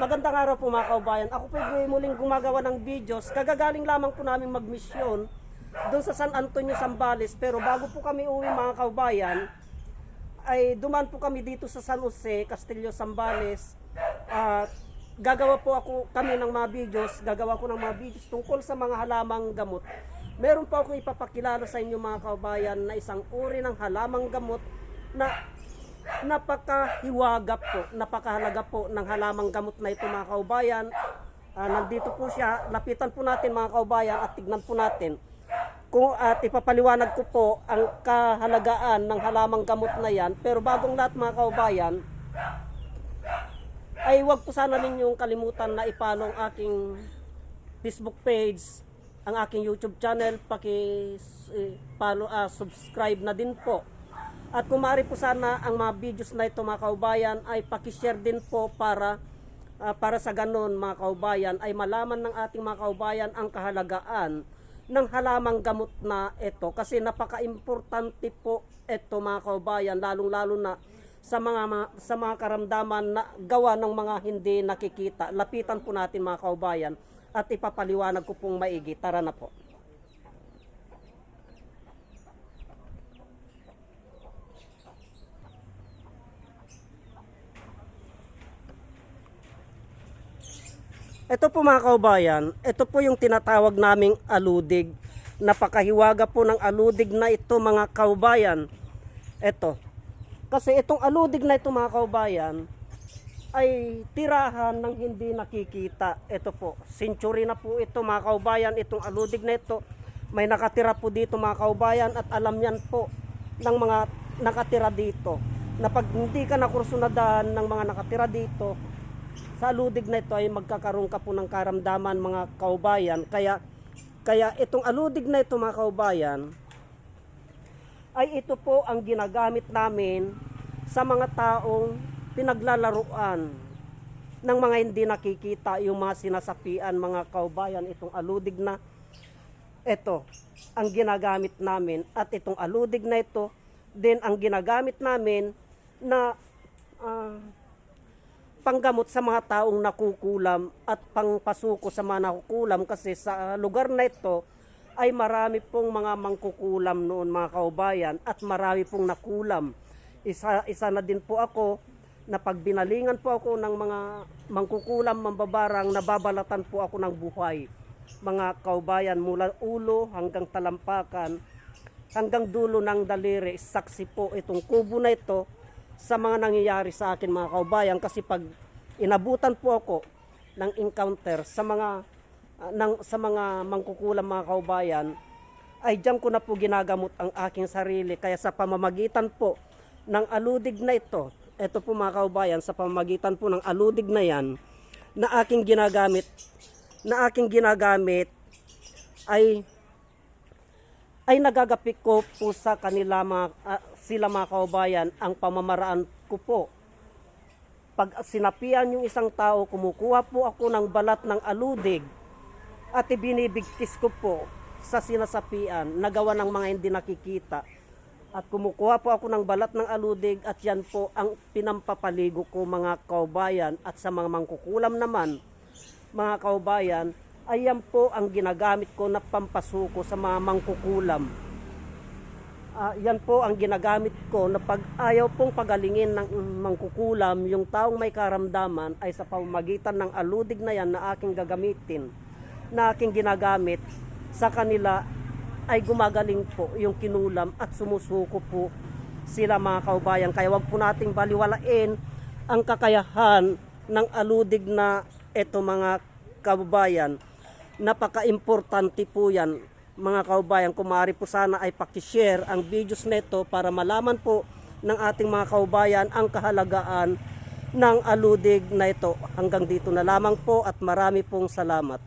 Magandang araw po mga kaubayan. Ako po ay muling gumagawa ng videos. Kagagaling lamang po namin magmisyon doon sa San Antonio, Zambales. Pero bago po kami uwi mga kaubayan, ay duman po kami dito sa San Jose, Castillo, Zambales. At gagawa po ako kami ng mga videos, gagawa ko ng mga videos tungkol sa mga halamang gamot. Meron po akong ipapakilala sa inyo mga kaubayan na isang uri ng halamang gamot na napakahiwaga po, napakahalaga po ng halamang gamot na ito mga kaubayan. Ah, nandito po siya, lapitan po natin mga kaubayan at tignan po natin. Kung at ipapaliwanag ko po ang kahalagaan ng halamang gamot na yan. Pero bagong lahat mga kaubayan, ay wag po sana ninyong kalimutan na ipalo ang aking Facebook page, ang aking YouTube channel, paki eh, follow, ah, subscribe na din po. At kung maaari po sana ang mga videos na ito mga kaubayan ay paki-share din po para ah, para sa ganon mga kaubayan ay malaman ng ating mga kaubayan ang kahalagaan ng halamang gamot na ito kasi napaka-importante po ito mga kaubayan lalong-lalo na sa mga, mga sa mga karamdaman na gawa ng mga hindi nakikita. Lapitan po natin mga kaubayan at ipapaliwanag ko pong maigi. Tara na po. Ito po mga kaubayan, ito po yung tinatawag naming aludig. Napakahiwaga po ng aludig na ito mga kaubayan. Ito. Kasi itong aludig na ito mga kaubayan ay tirahan ng hindi nakikita. Ito po, century na po ito mga kaubayan, itong aludig na ito. May nakatira po dito mga kaubayan at alam yan po ng mga nakatira dito. Na pag hindi ka nakursunadahan ng mga nakatira dito, sa aludig na ito ay magkakaroon ka po ng karamdaman mga kaubayan. Kaya, kaya itong aludig na ito mga kaubayan, ay ito po ang ginagamit namin sa mga taong pinaglalaruan ng mga hindi nakikita yung mga sinasapian mga kaubayan itong aludig na ito ang ginagamit namin at itong aludig na ito din ang ginagamit namin na ah, panggamot sa mga taong nakukulam at pangpasuko sa mga nakukulam kasi sa lugar na ito ay marami pong mga mangkukulam noon mga kaubayan at marami pong nakulam. Isa, isa na din po ako na pag binalingan po ako ng mga mangkukulam, mambabarang, nababalatan po ako ng buhay. Mga kaubayan mula ulo hanggang talampakan, hanggang dulo ng daliri, saksi po itong kubo na ito sa mga nangyayari sa akin mga kaubayan kasi pag inabutan po ako ng encounter sa mga ah, ng, sa mga mangkukulam mga kaubayan ay diyan ko na po ginagamot ang aking sarili. Kaya sa pamamagitan po ng aludig na ito ito po mga kaubayan sa pamamagitan po ng aludig na yan na aking ginagamit na aking ginagamit ay ay nagagapik ko po sa kanila mga, ah, sila mga kaubayan ang pamamaraan ko po. Pag sinapian yung isang tao, kumukuha po ako ng balat ng aludig at ibinibigkis ko po sa sinasapian na gawa ng mga hindi nakikita. At kumukuha po ako ng balat ng aludig at yan po ang pinampapaligo ko mga kaubayan at sa mga mangkukulam naman mga kaubayan ay yan po ang ginagamit ko na pampasuko sa mga mangkukulam. Ah, yan po ang ginagamit ko na pag ayaw pong pagalingin ng mangkukulam, yung taong may karamdaman ay sa pamamagitan ng aludig na yan na aking gagamitin, na aking ginagamit sa kanila ay gumagaling po yung kinulam at sumusuko po sila mga kaubayan. Kaya wag po nating baliwalain ang kakayahan ng aludig na eto mga kababayan. Napaka-importante po yan mga kaubayan. Kung maaari po sana ay pakishare ang videos neto para malaman po ng ating mga kaubayan ang kahalagaan ng aludig na ito. Hanggang dito na lamang po at marami pong salamat.